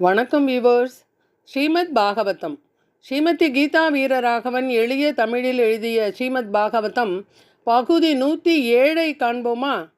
வணக்கம் வியூவர்ஸ் ஸ்ரீமத் பாகவதம். ஸ்ரீமதி கீதா வீரராகவன் எளிய தமிழில் எழுதிய ஸ்ரீமத் பாகவதம் பகுதி நூற்றி ஏழை காண்போமா?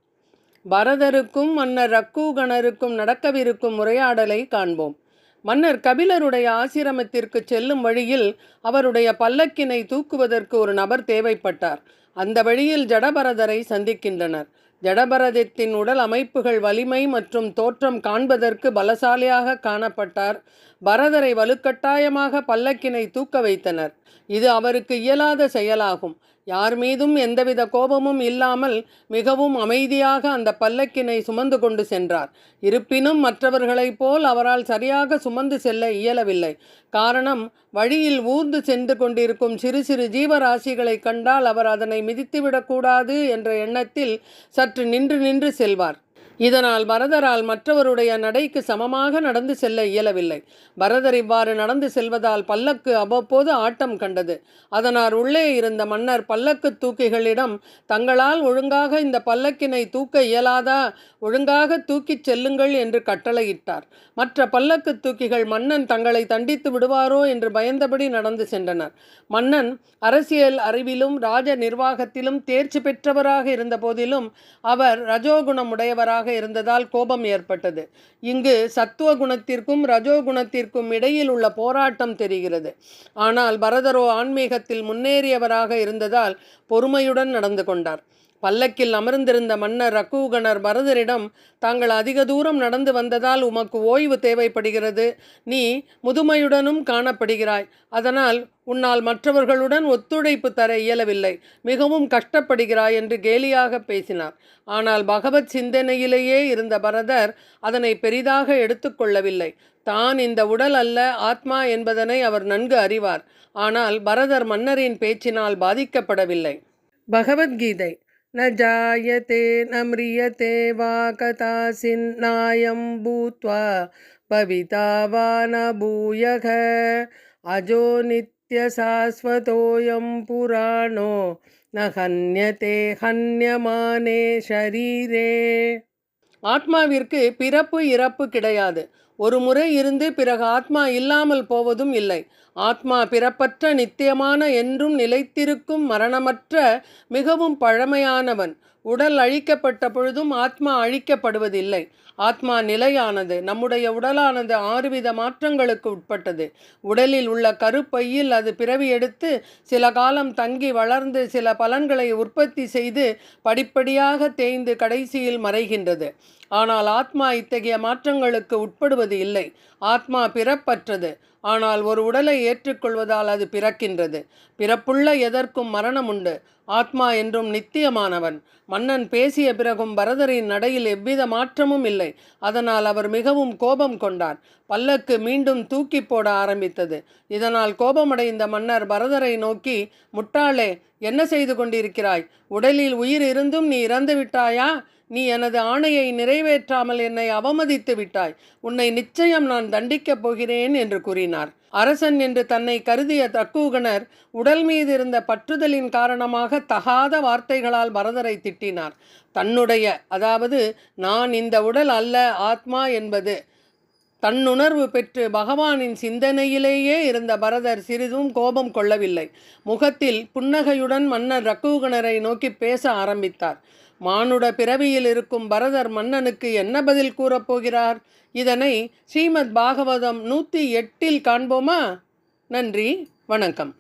பரதருக்கும் மன்னர் ரக்கூகணருக்கும் நடக்கவிருக்கும் உரையாடலை காண்போம். மன்னர் கபிலருடைய ஆசிரமத்திற்கு செல்லும் வழியில் அவருடைய பல்லக்கினை தூக்குவதற்கு ஒரு நபர் தேவைப்பட்டார். அந்த வழியில் ஜடபரதரை சந்திக்கின்றனர். ஜடபரதத்தின் உடல் அமைப்புகள் வலிமை மற்றும் தோற்றம் காண்பதற்கு பலசாலியாக காணப்பட்டார். பரதரை வலுக்கட்டாயமாக பல்லக்கினை தூக்க வைத்தனர். இது அவருக்கு இயலாத செயலாகும். யார் மீதும் எந்தவித கோபமும் இல்லாமல் மிகவும் அமைதியாக அந்த பல்லக்கினை சுமந்து கொண்டு சென்றார். இருப்பினும் மற்றவர்களைப் போல் அவரால் சரியாக சுமந்து செல்ல இயலவில்லை. காரணம் வழியில் ஊர்ந்து சென்று கொண்டிருக்கும் சிறு சிறு ஜீவராசிகளை கண்டால் அவர் அதனை மிதித்துவிடக்கூடாது என்ற எண்ணத்தில் சற்று நின்று நின்று செல்வார். இதனால் பரதரால் மற்றவருடைய நடைக்கு சமமாக நடந்து செல்ல இயலவில்லை. பரதர் இவ்வாறு நடந்து செல்வதால் பல்லக்கு அவ்வப்போது ஆட்டம் கண்டது. அதனால் உள்ளே இருந்த மன்னர் பல்லக்கு தூக்கிகளிடம் தங்களால் ஒழுங்காக இந்த பல்லக்கினை தூக்க இயலாதா? ஒழுங்காக தூக்கிச் செல்லுங்கள் என்று கட்டளையிட்டார். மற்ற பல்லக்கு தூக்கிகள் மன்னன் தங்களை தண்டித்து விடுவாரோ என்று பயந்தபடி நடந்து சென்றனர். மன்னன் அரசியல் அறிவிலும் ராஜ நிர்வாகத்திலும் தேர்ச்சி பெற்றவராக இருந்த போதிலும் அவர் ரஜோகுணம் உடையவராக இருந்ததால் கோபம் ஏற்பட்டது. இங்கு சத்துவ குணத்திற்கும் ரஜோகுணத்திற்கும் இடையில் உள்ள போராட்டம் தெரிகிறது. ஆனால் பரதரோ ஆன்மீகத்தில் முன்னேறியவராக இருந்ததால் பொறுமையுடன் நடந்து கொண்டார். பல்லக்கில் அமர்ந்திருந்த மன்னர் ரக்கூகணர் பரதரிடம் தாங்கள் அதிக தூரம் நடந்து வந்ததால் உமக்கு ஓய்வு தேவைப்படுகிறது. நீ முதுமையுடனும் காணப்படுகிறாய். அதனால் உன்னால் மற்றவர்களுடன் ஒத்துழைப்பு தர இயலவில்லை. மிகவும் கஷ்டப்படுகிறாய் என்று கேலியாக பேசினார். ஆனால் பகவத் சிந்தனையிலேயே இருந்த பரதர் அதனை பெரிதாக எடுத்துக்கொள்ளவில்லை தான் இந்த உடல் அல்ல ஆத்மா என்பதனை அவர் நன்கு அறிவார். ஆனால் பரதர் மன்னரின் பேச்சினால் பாதிக்கப்படவில்லை. பகவத்கீதை न जायते न म्रियते वा कथासिन्नायं भूत्वा भविता वा न भूयः अजो नित्यशाश्वतोऽयं पुराणो न हन्यते हन्यमाने शरीरे ஆத்மாவிற்கு பிறப்பு இறப்பு கிடையாது ஒரு முறை இருந்து பிறகு ஆத்மா இல்லாமல் போவதும் இல்லை. ஆத்மா பிறப்பற்ற நித்தியமான என்றும் நிலைத்திருக்கும் மரணமற்ற மிகவும் பழமையானவன். உடல் அழிக்கப்பட்ட பொழுதும் ஆத்மா அழிக்கப்படுவதில்லை. ஆத்மா நிலையானது நம்முடைய உடலானது ஆறுவித மாற்றங்களுக்கு உட்பட்டது. உடலில் உள்ள கருப்பையில் அது பிறவி எடுத்து சில காலம் தங்கி வளர்ந்து சில பலன்களை உற்பத்தி செய்து படிப்படியாக தேய்ந்து கடைசியில் மறைகின்றது. ஆனால் ஆத்மா இத்தகைய மாற்றங்களுக்கு உட்படுவது இல்லை ஆத்மா பிறப்பற்றது. ஆனால் ஒரு உடலை ஏற்றுக்கொள்வதால் அது பிறக்கின்றது. பிறப்புள்ள எதற்கும் மரணம் உண்டு ஆத்மா என்றும் நித்தியமானவன். மன்னன் பேசிய பிறகும் பரதரின் நடையில் எவ்வித மாற்றமும் இல்லை. அதனால் அவர் மிகவும் கோபம் கொண்டார். பல்லக்கு மீண்டும் தூக்கி போட ஆரம்பித்தது. இதனால் கோபமடைந்த மன்னர் பரதரை நோக்கி முட்டாளே என்ன செய்து கொண்டிருக்கிறாய்? உடலில் உயிர் இருந்தும் நீ இறந்து விட்டாயா நீ எனது ஆணையை நிறைவேற்றாமல் என்னை அவமதித்து விட்டாய். உன்னை நிச்சயம் நான் தண்டிக்கப் போகிறேன் என்று கூறினார். அரசன் என்று தன்னை கருதிய தக்கூகனர் உடல் மீது இருந்த பற்றுதலின் காரணமாக தகாத வார்த்தைகளால் பரதரை திட்டினார். தன்னுடைய அதாவது நான் இந்த உடல் அல்ல ஆத்மா என்பது தன்னுணர்வு பெற்று பகவானின் சிந்தனையிலேயே இருந்த பரதர் சிறிதும் கோபம் கொள்ளவில்லை. முகத்தில் புன்னகையுடன் மன்னர் ரக்கூகணரை நோக்கி பேச ஆரம்பித்தார். மானுட பிறவியில் இருக்கும் பரதர் மன்னனுக்கு என்ன பதில் கூறப்போகிறார் இதனை ஸ்ரீமத் பாகவதம் நூற்றி எட்டில் காண்போமா? நன்றி வணக்கம்.